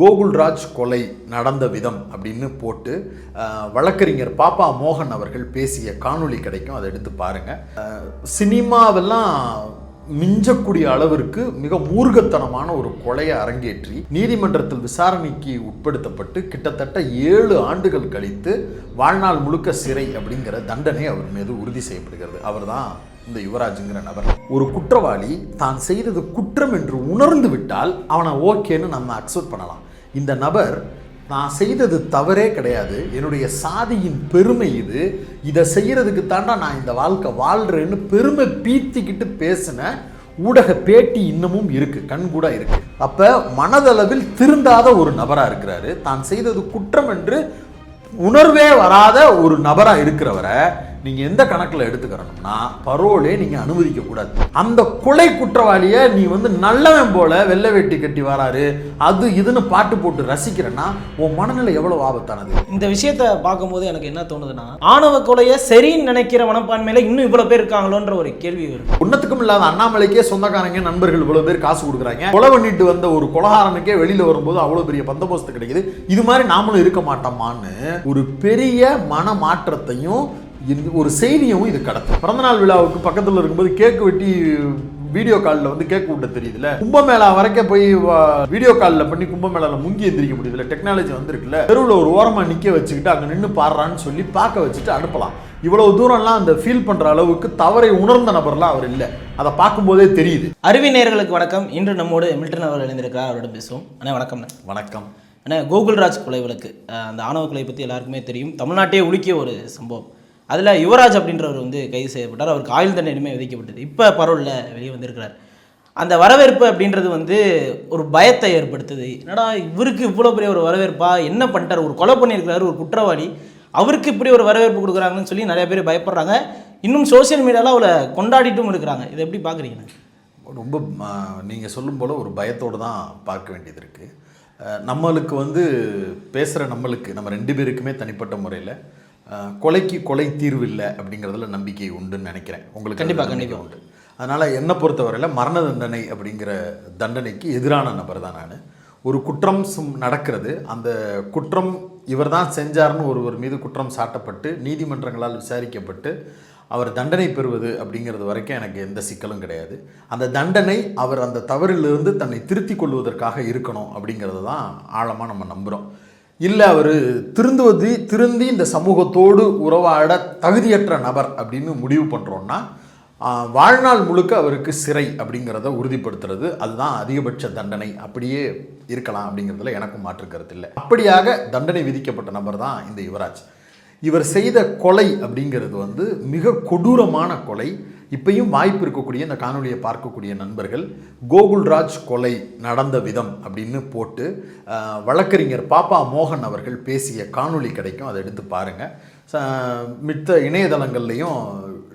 கோகுல்ராஜ் கொலை நடந்த விதம் அப்படின்னு போட்டு வழக்கறிஞர் பாப்பா மோகன் அவர்கள் பேசிய காணொளி கிடைக்கும் அதை எடுத்து பாருங்கள் சினிமாவெல்லாம் மிஞ்சக்கூடிய அளவிற்கு மிக மூர்கத்தனமான ஒரு கொலையை அரங்கேற்றி நீதிமன்றத்தில் விசாரணைக்கு உட்படுத்தப்பட்டு கிட்டத்தட்ட ஏழு ஆண்டுகள் கழித்து வாழ்நாள் முழுக்க சிறை அப்படிங்கிற தண்டனை அவர் மீது உறுதி செய்யப்படுகிறது. அவர் தான் இந்த யுவராஜுங்கிற நபர். ஒரு குற்றவாளி தான் செய்தது குற்றம் என்று உணர்ந்து விட்டால் அவனை ஓகேன்னு நம்ம அக்செப்ட் பண்ணலாம். இந்த நபர் நான் செய்தது தவறே கிடையாது. என்னுடைய சாதியின் பெருமை இது. இதை செய்கிறதுக்கு தாண்டா நான் இந்த வாழ்க்கை வாழ்கிறேன்னு பெருமை பீத்திக்கிட்டு பேசின ஊடக பேட்டி இன்னமும் இருக்குது கண் கூட இருக்குது அப்போ மனதளவில் திருந்தாத ஒரு நபராக இருக்கிறாரு. தான் செய்தது குற்றம் என்று உணர்வே வராத ஒரு நபராக இருக்கிறவரை நீங்க எந்த கணக்குல எடுத்துக்கிறணும்னா பரோலே நீங்க அனுமதிக்க கூடாது. அந்த கொலை குற்றவாளியை நீ வந்து நல்லவன் போல வெள்ளை வேட்டி கட்டி வராரு அது இதுன்னு பாட்டு போட்டு ரசிக்கிறேன்னா உன் மனநிலை எவ்வளவு ஆபத்தானது? இந்த விஷயத்தை பார்க்கும்போது எனக்கு என்ன தோணுதுன்னா ஆணவ கொலையை சரின்னு நினைக்கிற மனப்பான்மையில இன்னும் இவ்வளவு பேர் இருக்காங்களோன்ற ஒரு கேள்வி வருது. ஒன்னத்துக்கும் இல்லாத அண்ணாமலைக்கே சொந்தக்காரங்க நண்பர்கள் இவ்வளவு பேர் காசு கொடுக்குறாங்க. கொலை பண்ணிட்டு வந்த ஒரு கொலகாரனுக்கே வெளியில வரும்போது அவ்வளவு பெரிய பந்தோபஸ்து கிடைக்குது. இது மாதிரி நாமளும் இருக்க மாட்டோமான்னு ஒரு பெரிய மன மாற்றத்தையும் இந்த ஒரு செய்தியும் இது கடத்தும். பிறந்தநாள் விழாவுக்கு பக்கத்துல இருக்கும்போது கேக் வெட்டி வீடியோ காலில் வந்து கேக் விட்ட தெரியுதுல கும்பமேளா வரைக்கும் போய் வீடியோ காலில் பண்ணி கும்பமேளால முங்கி எந்திரிக்க முடியுதுல டெக்னாலஜி வந்திருக்குல்ல? தெருவில் ஒரு ஓரமாக நிற்க வச்சுக்கிட்டு அங்கே நின்று பாடுறான்னு சொல்லி பார்க்க வச்சுட்டு அனுப்பலாம். இவ்வளவு தூரம்லாம் அந்த ஃபீல் பண்ற அளவுக்கு தவறை உணர்ந்த நபர்லாம் அவர் இல்லை. அதை பார்க்கும்போதே தெரியுது. அறிவி நேயர்களுக்கு வணக்கம். இன்று நம்மோடு மில்டன் அவர்கள் இணைந்திருக்கிறார். அவரிடம் பேசுவோம். அண்ணா வணக்கம்ண்ணே வணக்கம். அண்ணா கோகுல்ராஜ் கொலை வழக்கு அந்த ஆணவ கொலை பற்றி எல்லாருக்குமே தெரியும். தமிழ்நாட்டையே உலுக்கிய ஒரு சம்பவம். அதில் யுவராஜ் அப்படின்றவர் வந்து கைது செய்யப்பட்டார். அவருக்கு ஆயுள் இனிமேல் விதிக்கப்பட்டது. இப்போ பரவலில் வெளியே வந்திருக்கிறார். அந்த வரவேற்பு அப்படின்றது வந்து ஒரு பயத்தை ஏற்படுத்துது. என்னடா இவருக்கு இவ்வளோ பெரிய ஒரு வரவேற்பா? என்ன பண்ணிட்டார்? ஒரு கொலை பண்ணியிருக்கிறாரு ஒரு குற்றவாளி. அவருக்கு இப்படி ஒரு வரவேற்பு கொடுக்குறாங்கன்னு சொல்லி நிறைய பேர் பயப்படுறாங்க. இன்னும் சோஷியல் மீடியாவில் அவளை கொண்டாடிட்டும் இருக்கிறாங்க. இதை எப்படி பார்க்குறீங்க ரொம்ப நீங்கள் சொல்லும் போல் ஒரு பயத்தோடு தான் பார்க்க வேண்டியது இருக்குது நம்மளுக்கு வந்து பேசுகிற நம்மளுக்கு நம்ம ரெண்டு பேருக்குமே தனிப்பட்ட முறையில் கொலைக்கு கொலை தீர்வு இல்லை அப்படிங்கிறதுல நம்பிக்கை உண்டுன்னு நினைக்கிறேன். உங்களுக்கு கண்டிப்பா, அதுல நம்பிக்கை கண்டிப்பா. உண்டு. அதனால் என்னை பொறுத்தவரையில் மரண தண்டனை அப்படிங்கிற தண்டனைக்கு எதிரான நபர் தான் நான். ஒரு குற்றம் சும்- நடக்கிறது. அந்த குற்றம் இவர் தான் செஞ்சார்னு ஒருவர் மீது குற்றம் சாட்டப்பட்டு நீதிமன்றங்களால் விசாரிக்கப்பட்டு அவர் தண்டனை பெறுவது அப்படிங்கிறது வரைக்கும் எனக்கு எந்த சிக்கலும் கிடையாது. அந்த தண்டனை அவர் அந்த தவறிலிருந்து தன்னை திருத்திக் கொள்வதற்காக இருக்கணும் அப்படிங்கிறது தான் ஆழமாக நம்ம நம்புகிறோம் இல்லை அவர் திருந்துவது திருந்தி இந்த சமூகத்தோடு உறவாட தகுதியற்ற நபர் அப்படின்னு முடிவு பண்ணுறோன்னா வாழ்நாள் முழுக்க அவருக்கு சிறை அப்படிங்கிறத உறுதிப்படுத்துறது அதுதான் அதிகபட்ச தண்டனை. அப்படியே இருக்கலாம் அப்படிங்கிறதுல எனக்கும் மாற்று கருத்து இல்லை. அப்படியாக தண்டனை விதிக்கப்பட்ட நபர் தான் இந்த யுவராஜ். இவர் செய்த கொலை அப்படிங்கிறது வந்து மிக கொடூரமான கொலை. இப்பயும் வாய்ப்பு இருக்கக்கூடிய இந்த காணொலியை பார்க்கக்கூடிய நண்பர்கள் கோகுல்ராஜ் கொலை நடந்த விதம் அப்படின்னு போட்டு வழக்கறிஞர் பாப்பா மோகன் அவர்கள் பேசிய காணொளி கிடைக்கும் அதை எடுத்து பாருங்கள் மித்த இணையதளங்கள்லையும்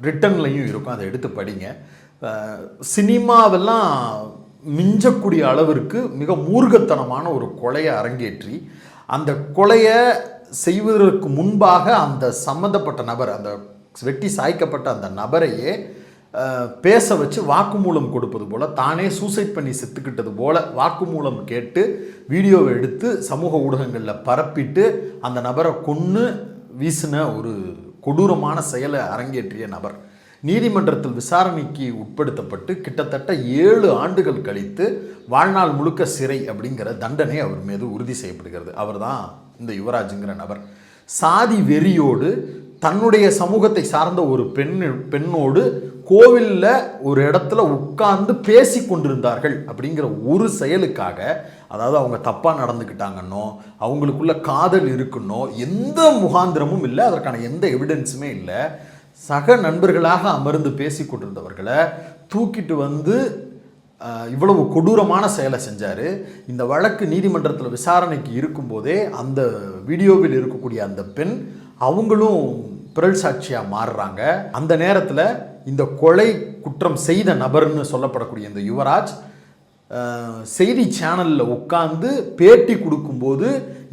ரிட்டன்லையும் இருக்கும் அதை எடுத்து படிங்க. சினிமாவெல்லாம் மிஞ்சக்கூடிய அளவிற்கு மிக மூர்க்கத்தனமான ஒரு கொலையை அரங்கேற்றி அந்த கொலையை செய்வதற்கு முன்பாக அந்த சம்மந்தப்பட்ட நபர் அந்த வெட்டி சாய்க்கப்பட்ட அந்த நபரையே பேச வச்சு வாக்குமூலம் கொடுப்பது போல் தானே சூசைட் பண்ணி செத்துக்கிட்டது போல் வாக்குமூலம் கேட்டு வீடியோவை எடுத்து சமூக ஊடகங்களில் பரப்பிட்டு அந்த நபரை கொன்று வீசின ஒரு கொடூரமான செயலை அரங்கேற்றிய நபர். நீதிமன்றத்தில் விசாரணைக்கு உட்படுத்தப்பட்டு கிட்டத்தட்ட ஏழு ஆண்டுகள் கழித்து வாழ்நாள் முழுக்க சிறை அப்படிங்கிற தண்டனை அவர் மீது உறுதி செய்யப்படுகிறது. அவர்தான் இந்த யுவராஜுங்கிற நபர். சாதி வெறியோடு தன்னுடைய சமூகத்தை சார்ந்த ஒரு பெண் பெண்ணோடு கோவிலில் ஒரு இடத்துல உட்கார்ந்து பேசி கொண்டிருந்தார்கள் அப்படிங்கிற ஒரு செயலுக்காக அதாவது அவங்க தப்பாக நடந்துக்கிட்டாங்கன்னோ அவங்களுக்குள்ள காதல் இருக்குன்னோ எந்த முகாந்திரமும் இல்லை அதற்கான எந்த எவிடன்ஸுமே இல்லை. சக நண்பர்களாக அமர்ந்து பேசி கொண்டிருந்தவர்களை தூக்கிட்டு வந்து இவ்வளவு கொடூரமான செயலை செஞ்சார். இந்த வழக்கு நீதிமன்றத்தில் விசாரணைக்கு இருக்கும்போதே அந்த வீடியோவில் இருக்கக்கூடிய அந்த பெண் அவங்களும் பிறல் சாட்சியாக மாறுறாங்க. அந்த நேரத்தில் இந்த கொலை குற்றம் செய்த நபர்னு சொல்லப்படக்கூடிய இந்த யுவராஜ் செய்தி சேனலில் உட்கார்ந்து பேட்டி கொடுக்கும்போது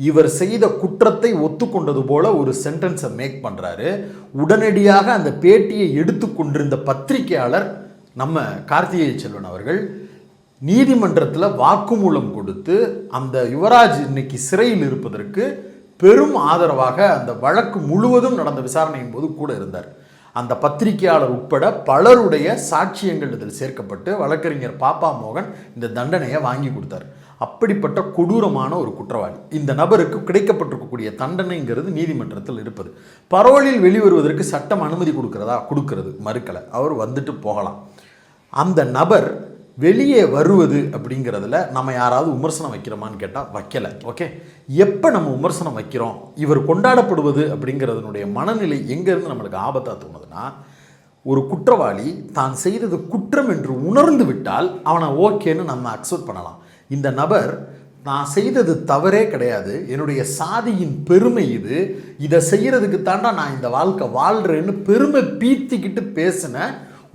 இவர் செய்த குற்றத்தை ஒத்துக்கொண்டது போல ஒரு சென்டென்ஸை மேக் பண்ணுறாரு உடனடியாக அந்த பேட்டியை எடுத்து கொண்டிருந்த பத்திரிகையாளர் நம்ம கார்த்திகேய செல்வன் அவர்கள் நீதிமன்றத்தில் வாக்குமூலம் கொடுத்து அந்த யுவராஜ் இன்னைக்கு சிறையில் இருப்பதற்கு பெரும் ஆதரவாக அந்த வழக்கு முழுவதும் நடந்த விசாரணையின் போது கூட இருந்தார். அந்த பத்திரிகையாளர் உட்பட பலருடைய சாட்சியங்கள் இதில் சேர்க்கப்பட்டு வழக்கறிஞர் பாப்பா மோகன் இந்த தண்டனையை வாங்கி கொடுத்தார். அப்படிப்பட்ட கொடூரமான ஒரு குற்றவாளி. இந்த நபருக்கு கிடைக்கப்பட்டிருக்கக்கூடிய தண்டனைங்கிறது நீதிமன்றத்தில் இருப்பது. பரோலில் வெளிவருவதற்கு சட்டம் அனுமதி கொடுக்கிறதா? கொடுக்கிறது. மறுக்கலை. அவர் வந்துட்டு போகலாம். அந்த நபர் வெளியே வருவது அப்படிங்கிறதுல நம்ம யாராவது விமர்சனம் வைக்கிறோமான்னு கேட்டால் வைக்கலை ஓகே எப்போ நம்ம விமர்சனம் வைக்கிறோம்? இவர் கொண்டாடப்படுவது அப்படிங்கிறதுனுடைய மனநிலை எங்கேருந்து நம்மளுக்கு ஆபத்தாக தோணுதுன்னா ஒரு குற்றவாளி தான் செய்தது குற்றம் என்று உணர்ந்து விட்டால் அவனை ஓகேன்னு நம்ம அக்செப்ட் பண்ணலாம். இந்த நபர் நான் செய்தது தவறே கிடையாது. என்னுடைய சாதியின் பெருமை இது. இதை செய்கிறதுக்கு தாண்டா நான் இந்த வாழ்க்கை வாழ்கிறேன்னு பெருமை பீத்திக்கிட்டு பேசின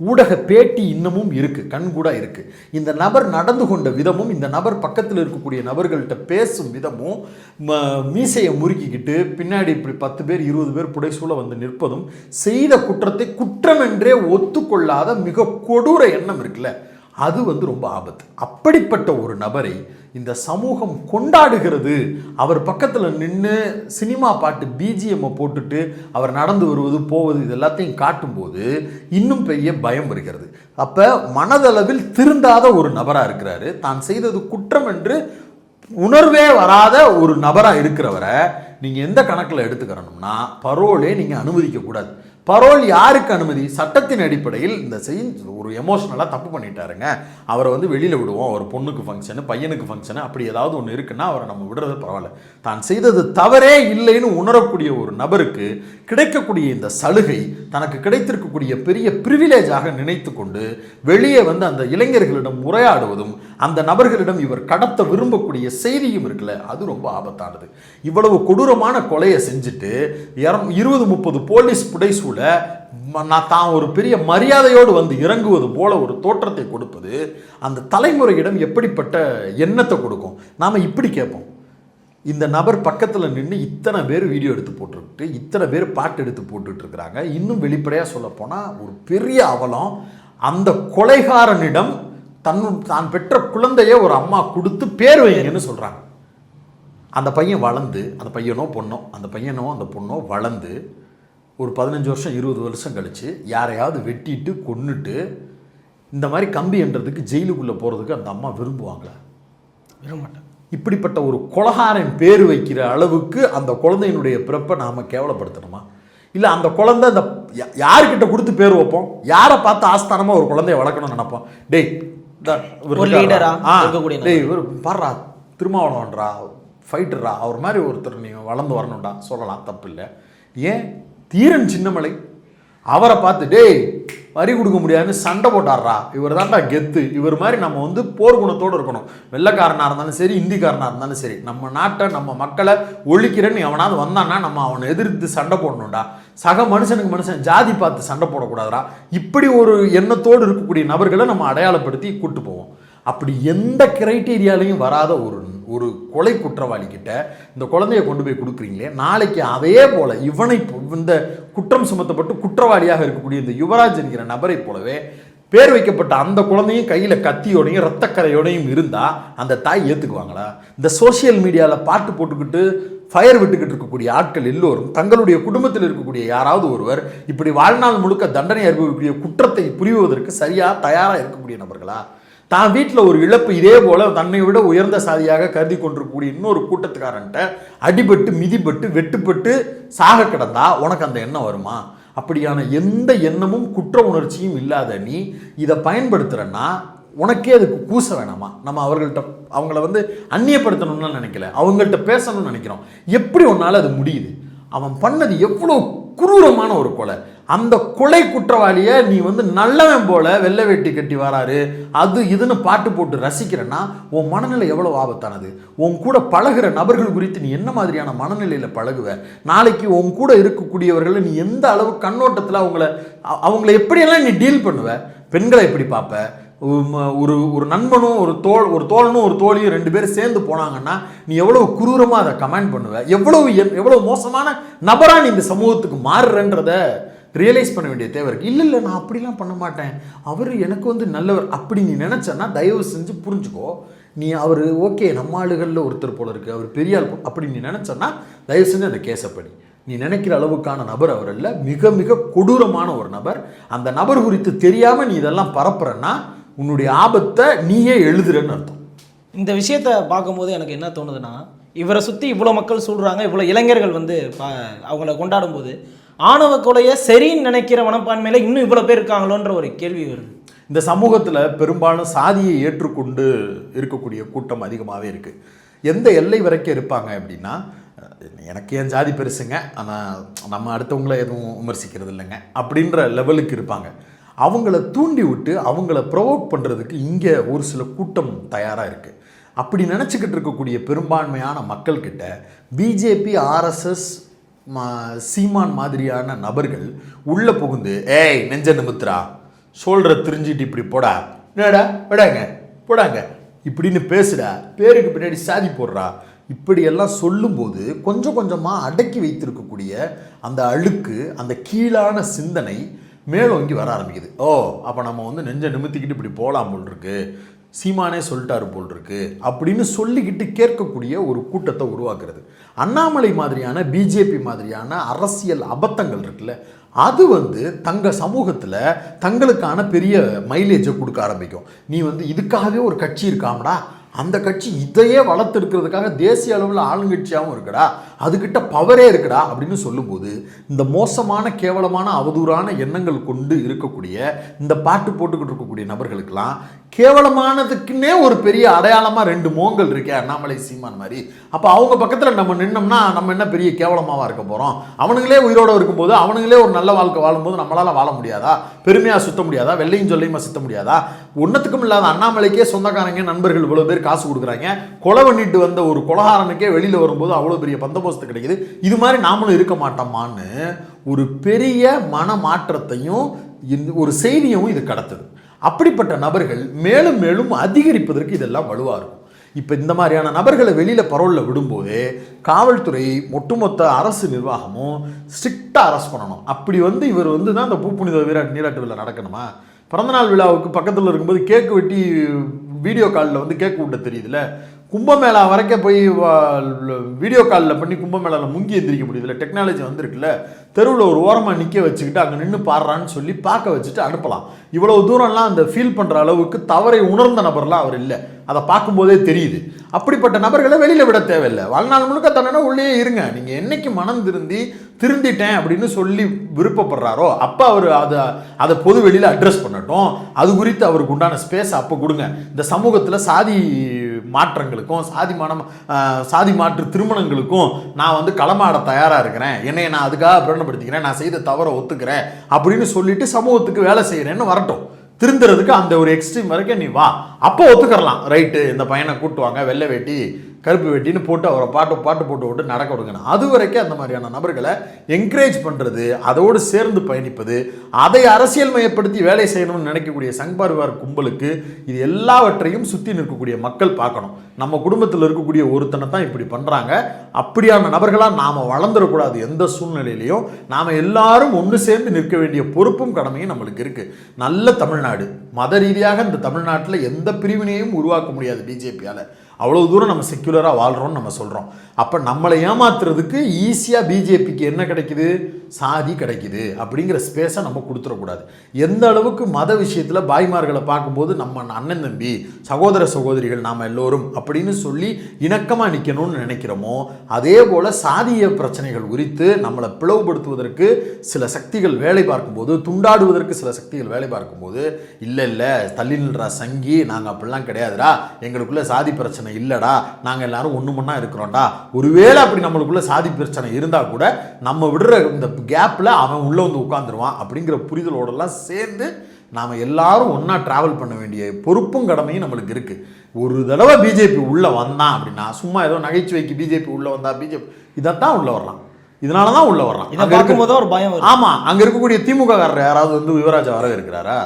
ஊடக பேட்டி இன்னமும் இருக்குது கண்கூடாக இருக்குது இந்த நபர் நடந்து கொண்ட விதமும் இந்த நபர் பக்கத்தில் இருக்கக்கூடிய நபர்கள்ட்ட பேசும் விதமும் ம- மீசையை முறுக்கிக்கிட்டு பின்னாடி இப்படி பத்து பேர் இருபது பேர் புடைசூழ வந்து நிற்பதும் செய்த குற்றத்தை குற்றம் என்றே ஒத்துக்கொள்ளாத மிக கொடூர எண்ணம் இருக்குல்ல. அது வந்து ரொம்ப ஆபத்து. அப்படிப்பட்ட ஒரு நபரை இந்த சமூகம் கொண்டாடுகிறது. அவர் பக்கத்தில் நின்று சினிமா பாட்டு பிஜிஎம்மை போட்டுட்டு அவர் நடந்து வருவது போவது இது எல்லாத்தையும் காட்டும்போது இன்னும் பெரிய பயம் வருகிறது. அப்போ மனதளவில் திருந்தாத ஒரு நபராக இருக்கிறாரு. தான் செய்தது குற்றம் என்று உணர்வே வராத ஒரு நபராக இருக்கிறவரை நீங்கள் எந்த கணக்கில் எடுத்துக்கிறணும்னா பரோலே நீங்கள் அனுமதிக்கக்கூடாது பரோல் யாருக்கு அனுமதி? சட்டத்தின் அடிப்படையில் இந்த செய் ஒரு எமோஷ்னலாக தப்பு பண்ணிட்டாருங்க. அவரை வந்து வெளியில் விடுவோம். ஒரு பொண்ணுக்கு ஃபங்க்ஷனு பையனுக்கு ஃபங்க்ஷனு அப்படி ஏதாவது ஒன்று இருக்குன்னா அவரை நம்ம விடுறது பரவாயில்ல. தான் செய்தது தவறே இல்லைன்னு உணரக்கூடிய ஒரு நபருக்கு கிடைக்கக்கூடிய இந்த சலுகை தனக்கு கிடைத்திருக்கக்கூடிய பெரிய பிரிவிலேஜாக நினைத்து கொண்டு வெளியே வந்து அந்த இளைஞர்களிடம் உரையாடுவதும் அந்த நபர்களிடம் இவர் கடத்த விரும்பக்கூடிய செய்தியும் இருக்குல்ல அது ரொம்ப ஆபத்தானது. இவ்வளவு கொடூரமான கொலையை செஞ்சுட்டு இரம் இருபது முப்பது போலீஸ் புடைசூழ இயேசுவில் நான் தான் ஒரு பெரிய மரியாதையோடு வந்து இறங்குவது போல ஒரு தோற்றத்தை கொடுப்பது அந்த தலைமுறையிடம் எப்படிப்பட்ட எண்ணத்தை கொடுக்கும்? நாம் இப்படி கேட்போம். இந்த நபர் பக்கத்தில் நின்று இத்தனை பேர் வீடியோ எடுத்து போட்டுக்கிட்டு இத்தனை பேர் பாட்டு எடுத்து போட்டுட்டு இருக்கிறாங்க. இன்னும் வெளிப்படையாக சொல்லப்போனால் ஒரு பெரிய அவலம் அந்த கொலைகாரனிடம் தன் தான் பெற்ற குழந்தைய ஒரு அம்மா கொடுத்து பேர் வைங்கன்னு சொல்கிறாங்க அந்த பையன் வளர்ந்து அந்த பையனோ பொண்ணோ அந்த பையனோ அந்த பொண்ணோ வளர்ந்து ஒரு பதினஞ்சு வருஷம் இருபது வருஷம் கழித்து யாரையாவது வெட்டிட்டு கொன்னுட்டு இந்த மாதிரி கம்பி என்றதுக்கு ஜெயிலுக்குள்ளே போகிறதுக்கு அந்த அம்மா விரும்புவாங்களா விரும்பமாட்டேன் இப்படிப்பட்ட ஒரு கொலகாரன் பேர் வைக்கிற அளவுக்கு அந்த குழந்தையினுடைய பிறப்பை நாம் கேவலப்படுத்தணுமா? இல்லை அந்த குழந்தை அந்த யா- யார்கிட்ட கொடுத்து பேர் வைப்போம்? யாரை பார்த்து ஆஸ்தானமாக ஒரு குழந்தைய வளர்க்கணும்னு நினைப்போம்? டேய் ஒரு டேய் இவர் பாடுறா திருமாவளவன்றா ஃபைட்டரா அவர் மாதிரி ஒருத்தர் நீங்கள் வளர்ந்து வரணும்டா. சொல்லலாம் தப்பு இல்லை ஏன்? தீரன் சின்னமலை. அவரை பார்த்து டேய் வரி கொடுக்க முடியாதுன்னு சண்டை போட்டாடுறா இவர் தான்டா கெத்து. இவர் மாதிரி நம்ம வந்து போர் குணத்தோடு இருக்கணும். வெள்ளைக்காரனாக இருந்தாலும் சரி இந்திக்காரனாக இருந்தாலும் சரி. நம்ம நாட்டை நம்ம மக்களை ஒழிக்கிறேன்னு எவனாவது வந்தான்னா நம்ம அவனை எதிர்த்து சண்டை போடணும்டா. சக மனுஷனுக்கு மனுஷன் ஜாதி பார்த்து சண்டை போடக்கூடாதுடா. இப்படி ஒரு எண்ணத்தோடு இருக்கக்கூடிய நபர்களை நம்ம அடையாளப்படுத்தி கூட்டு போவோம். அப்படி எந்த கிரைட்டீரியாலையும் வராத ஒரு ஒரு கொலை குற்றவாளிக்கிட்ட இந்த குழந்தைய கொண்டு போய் கொடுக்குறீங்களே நாளைக்கு அதே போல் இவனை இந்த குற்றம் சுமத்தப்பட்டு குற்றவாளியாக இருக்கக்கூடிய இந்த யுவராஜ் என்கிற நபரை போலவே பேர் வைக்கப்பட்ட அந்த குழந்தையும் கையில் கத்தியோடையும் ரத்தக்கரையோடையும் இருந்தால் அந்த தாய் ஏற்றுக்குவாங்களா இந்த சோஷியல் மீடியாவில் பாட்டு போட்டுக்கிட்டு ஃபயர் விட்டுக்கிட்டு இருக்கக்கூடிய ஆட்கள் எல்லோரும் தங்களுடைய குடும்பத்தில் இருக்கக்கூடிய யாராவது ஒருவர் இப்படி வாழ்நாள் முழுக்க தண்டனை அனுபவிக்கக்கூடிய குற்றத்தை புரிவதற்கு சரியாக தயாராக இருக்கக்கூடிய நபர்களா? தான் வீட்டில் ஒரு இழப்பு இதே போல் தன்னை விட உயர்ந்த சாதியாக கருதி கொண்டிருக்கக்கூடிய இன்னொரு கூட்டத்துக்காரன்ட்ட அடிபட்டு மிதிப்பட்டு வெட்டுப்பட்டு சாக கிடந்தா உனக்கு அந்த எண்ணம் வருமா? அப்படியான எந்த எண்ணமும் குற்ற உணர்ச்சியும் இல்லாத நீ இதை பயன்படுத்துகிறன்னா உனக்கே அதுக்கு கூச வேணாமா? நம்ம அவர்கள்ட்ட அவங்கள வந்து அந்நியப்படுத்தணும்னு நினைக்கல. அவங்கள்ட்ட பேசணும்னு நினைக்கிறோம். எப்படி உன்னால் அது முடியுது? அவன் பண்ணது எவ்வளோ குரூரமான ஒரு கொலை. அந்த கொலை குற்றவாளியை நீ வந்து நல்லவன் போல வெள்ளை வேட்டி கட்டி வராரு. அது இதுன்னு பாட்டு போட்டு ரசிக்கிறேன்னா உன் மனநிலை எவ்வளோ ஆபத்தானது? உன் கூட பழகிற நபர்கள் குறித்து நீ என்ன மாதிரியான மனநிலையில் பழகுவ? நாளைக்கு உன் கூட இருக்கக்கூடியவர்களை நீ எந்த அளவு கண்ணோட்டத்தில் அவங்கள அவங்கள எப்படியெல்லாம் நீ டீல் பண்ணுவ? பெண்களை எப்படி பார்ப்ப ஒரு ஒரு நண்பனும் ஒரு தோல் ஒரு தோழனும் ஒரு தோழியும் ரெண்டு பேரும் சேர்ந்து போனாங்கன்னா நீ எவ்வளவு குரூரமாக அதை கமெண்ட் பண்ணுவ? எவ்வளவு எவ்வளோ மோசமான நபராக நீ இந்த சமூகத்துக்கு மாறுறன்றத ரியலைஸ் பண்ண வேண்டிய தேவை இருக்குது இல்லை இல்லை நான் அப்படிலாம் பண்ண மாட்டேன். அவர் எனக்கு வந்து நல்லவர் அப்படி நீ நினச்சன்னா தயவு செஞ்சு புரிஞ்சுக்கோ. நீ அவர் ஓகே நம்ம ஆளுகளில் ஒருத்தர் போல இருக்குது அவர் பெரிய ஆள் அப்படி நீ நினச்சன்னா தயவு செஞ்சு அந்த கேஸை படி. நீ நினைக்கிற அளவுக்கான நபர் அவர் அல்ல மிக மிக கொடூரமான ஒரு நபர். அந்த நபர் குறித்து தெரியாமல் நீ இதெல்லாம் பரப்புறன்னா உன்னுடைய ஆபத்தை நீயே எழுதுறன்னு அர்த்தம். இந்த விஷயத்தை பார்க்கும்போது எனக்கு என்ன தோணுதுன்னா இவரை சுற்றி இவ்வளோ மக்கள் சொல்கிறாங்க இவ்வளோ இளைஞர்கள் வந்து அவங்கள கொண்டாடும் போது ஆணவ கொலையை சரின்னு நினைக்கிற மனப்பான்மையில் இன்னும் இவ்வளோ பேர் இருக்காங்களோன்ற ஒரு கேள்வி வருது. இந்த சமூகத்தில் பெரும்பாலும் சாதியை ஏற்றுக்கொண்டு இருக்கக்கூடிய கூட்டம் அதிகமாகவே இருக்குது எந்த எல்லை வரைக்கும் இருப்பாங்க அப்படின்னா எனக்கு என் ஜாதி பெருசுங்க? ஆனால் நம்ம அடுத்தவங்கள எதுவும் விமர்சிக்கிறது இல்லைங்க. அப்படின்ற லெவலுக்கு இருப்பாங்க. அவங்கள தூண்டி விட்டு அவங்கள ப்ரொவோக் பண்ணுறதுக்கு இங்கே ஒரு சில கூட்டம் தயாராக இருக்குது அப்படி நினச்சிக்கிட்டு இருக்கக்கூடிய பெரும்பான்மையான மக்கள்கிட்ட பிஜேபி ஆர்எஸ்எஸ் மா சீமான் மாதிரியான நபர்கள் உள்ளே புகுந்து ஏய் நெஞ்ச நிமித்துறா. சொல்கிற திரிஞ்சிட்டு இப்படி போடா. என்னடா? விடாங்க. போடாங்க. இப்படின்னு பேசுடா பேருக்கு பின்னாடி சாதி போடுறா. இப்படியெல்லாம் சொல்லும்போது கொஞ்சம் கொஞ்சமாக அடக்கி வைத்திருக்கக்கூடிய அந்த அழுக்கு அந்த கீழான சிந்தனை மேலோங்கி வர ஆரம்பிக்குது. ஓ அப்போ நம்ம வந்து நெஞ்சை நிமித்திக்கிட்டு இப்படி போகலாம் போல் இருக்கு. சீமானே சொல்லிட்டாரு போல் இருக்கு அப்படின்னு சொல்லிக்கிட்டு கேட்கக்கூடிய ஒரு கூட்டத்தை உருவாக்குறது. அண்ணாமலை மாதிரியான பிஜேபி மாதிரியான அரசியல் அபத்தங்கள் இருக்குல்ல அது வந்து தங்க சமூகத்தில் தங்களுக்கான பெரிய மைலேஜை கொடுக்க ஆரம்பிக்கும். நீ வந்து இதுக்காகவே ஒரு கட்சி இருக்காமடா அந்த கட்சி இதையே வளர்த்தெடுக்கிறதுக்காக தேசிய அளவில் ஆளுங்கட்சியாகவும் இருக்குடா அதுக்கிட்ட பவரே இருக்குடா அப்படின்னு சொல்லும்போது இந்த மோசமான கேவலமான அவதூறான எண்ணங்கள் கொண்டு இருக்கக்கூடிய இந்த பாட்டு போட்டுக்கிட்டு இருக்கக்கூடிய நபர்களுக்கெல்லாம் கேவலமானதுக்குன்னே ஒரு பெரிய அடையாளமாக ரெண்டு மோங்கல் இருக்கே அண்ணாமலை சீமான் மாதிரி. அப்போ அவங்க பக்கத்தில் நம்ம நின்னோம்னா நம்ம என்ன பெரிய கேவலமாக இருக்க போகிறோம் அவனுங்களே உயிரோடு இருக்கும்போது அவனுங்களே ஒரு நல்ல வாழ்க்கை வாழும்போது நம்மளால் வாழ முடியாதா? பெருமையாக சுத்த முடியாதா? வெள்ளையும் சொல்லையுமா சுத்த முடியாதா? ஒன்றத்துக்கும் இல்லாத அண்ணாமலைக்கே சொந்தக்காரங்க நண்பர்கள் இவ்வளோ பேர் காசு கொடுக்குறாங்க. கொலை பண்ணிட்டு வந்த ஒரு கொலகாரனுக்கே வெளியில் வரும்போது அவ்வளோ பெரிய பந்தோபஸ்து கிடைக்குது. இது மாதிரி நாமளும் இருக்க மாட்டோமான்னு ஒரு பெரிய மன மாற்றத்தையும் இந்த ஒரு செய்தியும் இது கடத்துது. அப்படிப்பட்ட நபர்கள் மேலும் மேலும் அதிகரிப்பதற்கு இதெல்லாம் வலுவாக இருக்கும். இப்போ இந்த மாதிரியான நபர்களை வெளியில் பரோலில் விடும்போது காவல்துறை ஒட்டுமொத்த அரசு நிர்வாகமும் ஸ்ட்ரிக்டாக அரெஸ்ட் பண்ணணும். அப்படி வந்து இவர் வந்து தான் இந்த பூப்புனித வீராட் நீராட்டு விழா நடக்கணுமா? பிறந்தநாள் விழாவுக்கு பக்கத்தில் இருக்கும்போது கேக்கு வெட்டி வீடியோ காலில் வந்து கேக்கு விட்ட தெரியுதுல்ல? கும்பமேளா வரைக்கும் போய் வீடியோ காலில் பண்ணி கும்பமேளாவில் முங்கி எந்திரிக்க முடியுதுல டெக்னாலஜி வந்திருக்குல்ல. தெருவில் ஒரு ஓரமாக நிற்க வச்சுக்கிட்டு அங்கே நின்று பாடுறான்னு சொல்லி பார்க்க வச்சுட்டு அனுப்பலாம். இவ்வளவு தூரம்லாம் அந்த ஃபீல் பண்ணுற அளவுக்கு தவறை உணர்ந்த நபர்லாம் அவர் இல்லை. அதை பார்க்கும்போதே தெரியுது. அப்படிப்பட்ட நபர்களை வெளியில் விட தேவையில்லை. வாழ்நாள் முழுக்க தண்டனை உள்ளே இருங்க. நீங்கள் என்னைக்கு மனம் திருந்தி திருந்திட்டேன் அப்படின்னு சொல்லி விருப்பப்படுறாரோ அப்போ அவர் அதை அதை பொது வெளியில் அட்ரஸ் பண்ணட்டும். அது குறித்து அவருக்கு உண்டான ஸ்பேஸ் அப்போ கொடுங்க. இந்த சமூகத்தில் சாதி மாற்றங்களுக்கும் சாதி மனம் சாதி மாற்று திருமணங்களுக்கும் நான் வந்து களமாட தயாராக இருக்கிறேன். என்னை நான் அதுக்காக பிரணப்படுத்திக்கிறேன் நான் செய்த தவறை ஒத்துக்கிறேன். அப்படின்னு சொல்லிட்டு சமூகத்துக்கு வேலை செய்கிறேன்னு வரட்டும். திருந்துறதுக்கு அந்த ஒரு எக்ஸ்ட்ரீம் வரைக்கும் நீ வா. அப்போ ஒத்துக்கரலாம் ரைட்டு இந்த பையனை கூட்டுவாங்க வெள்ளை வேட்டி கருப்பு வெட்டின்னு போட்டு அவரை பாட்டு பாட்டு போட்டு விட்டு நடக்க விடுங்கணும் அது வரைக்கும் அந்த மாதிரியான நபர்களை என்கரேஜ் பண்ணுறது அதோடு சேர்ந்து பயணிப்பது அதை அரசியல் மயப்படுத்தி வேலை செய்யணும்னு நினைக்கக்கூடிய சங்பார்வார் கும்பலுக்கு இது எல்லாவற்றையும் சுற்றி நிற்கக்கூடிய மக்கள் பார்க்கணும். நம்ம குடும்பத்தில் இருக்கக்கூடிய ஒருத்தனை தான் இப்படி பண்ணுறாங்க அப்படியான நபர்களாக நாம் வளர்ந்துடக்கூடாது எந்த சூழ்நிலையிலையும். நாம் எல்லாரும் ஒன்று சேர்ந்து நிற்க வேண்டிய பொறுப்பும் கடமையும் நம்மளுக்கு இருக்குது நல்ல தமிழ்நாடு. மத ரீதியாக இந்த தமிழ்நாட்டில் எந்த பிரிவினையும் உருவாக்க முடியாது பிஜேபியால் அவ்வளோ தூரம் நம்ம செக்யூலராக வாழ்கிறோம்னு நம்ம சொல்கிறோம் அப்போ நம்மளை ஏமாத்துறதுக்கு ஈஸியாக பிஜேபிக்கு என்ன கிடைக்குது? சாதி கிடைக்குது. அப்படிங்கிற ஸ்பேஸை நம்ம கொடுத்துடக்கூடாது. எந்த அளவுக்கு மத விஷயத்தில் பாய்மார்களை பார்க்கும்போது நம்ம அண்ணன் தம்பி சகோதர சகோதரிகள் நாம் எல்லோரும் அப்படின்னு சொல்லி இணக்கமாக நிற்கணும்னு நினைக்கிறோமோ அதே போல் சாதிய பிரச்சனைகள் குறித்து நம்மளை பிளவுபடுத்துவதற்கு சில சக்திகள் வேலை பார்க்கும்போது துண்டாடுவதற்கு சில சக்திகள் வேலை பார்க்கும்போது இல்லை இல்லை தள்ளி நின்றா சங்கி நாங்கள் அப்படிலாம் கிடையாதுடா. எங்களுக்குள்ள சாதி பிரச்சனை இல்லைடா நாங்கள் எல்லாரும் ஒன்று மண்ணா இருக்கிறோம்டா. ஒருவேளை அப்படி நம்மளுக்குள்ள சாதி பிரச்சனை இருந்தால் கூட நம்ம விடுற இந்த கேப்பில் அவன் உள்ளே வந்து உட்காந்துருவான் அப்படிங்கிற புரிதலோடலாம் சேர்ந்து நாம் எல்லாரும் ஒன்றா ட்ராவல் பண்ண வேண்டிய பொறுப்பும் கடமையும் நம்மளுக்கு இருக்குது ஒரு தடவை பிஜேபி உள்ளே வந்தான் அப்படின்னா சும்மா ஏதோ நகைச்சுவைக்கு பிஜேபி உள்ளே வந்தா பிஜேபி இதைத்தான் உள்ளே வரலாம் இதனால தான் உள்ளே வர்றான். இதை அங்க இருக்க- பார்க்கும்போது ஒரு பயம் வரும். ஆமா அங்க இருக்கக்கூடிய திமுக காரர் யாராவது வந்து யுவராஜா வர இருக்கிறாரா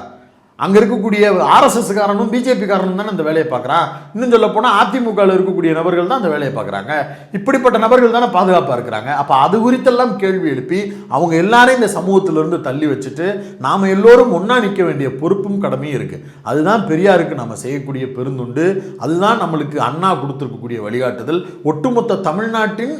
அங்கே இருக்கக்கூடிய ஆர்எஸ்எஸ்காரனும் பிஜேபிக்காரனும் தானே அந்த வேலையை பார்க்குறான்? இன்னும் சொல்ல போனால் அதிமுகவில் இருக்கக்கூடிய நபர்கள் தான் அந்த வேலையை பார்க்குறாங்க. இப்படிப்பட்ட நபர்கள் தானே பாதுகாப்பாக இருக்கிறாங்க. அப்போ அது குறித்தெல்லாம் கேள்வி எழுப்பி அவங்க எல்லாரையும் இந்த சமூகத்திலிருந்து தள்ளி வச்சுட்டு நாம் எல்லோரும் ஒன்றா நிற்க வேண்டிய பொறுப்பும் கடமையும் இருக்குது அதுதான் பெரியாருக்கு நம்ம செய்யக்கூடிய பெருந்துண்டு. அதுதான் நம்மளுக்கு அண்ணா கொடுத்துருக்கக்கூடிய வழிகாட்டுதல். ஒட்டுமொத்த தமிழ்நாட்டின்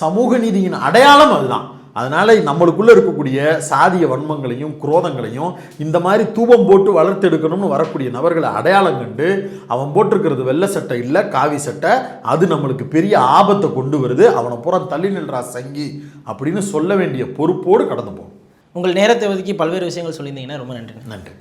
சமூக நீதியின் அடையாளம் அதுதான். அதனால நம்மளுக்குள்ள இருக்கக்கூடிய சாதிய வன்மங்களையும் குரோதங்களையும் இந்த மாதிரி தூபம் போட்டு வளர்த்தெடுக்கணும்னு வரக்கூடிய நபர்களை அடையாளம் கண்டு அவன் போட்டிருக்கிறது வெள்ளை சட்டை இல்லை காவி சட்டை அது நம்மளுக்கு பெரிய ஆபத்தை கொண்டு வருது அவனை பூரா தள்ளி நின்றா சங்கி அப்படின்னு சொல்ல வேண்டிய பொறுப்போடு கடந்து போகணும். உங்கள் நேரத்தை ஒதுக்கி பல்வேறு விஷயங்கள் சொல்லியிருந்தீங்கன்னா ரொம்ப நன்றி. நன்றி.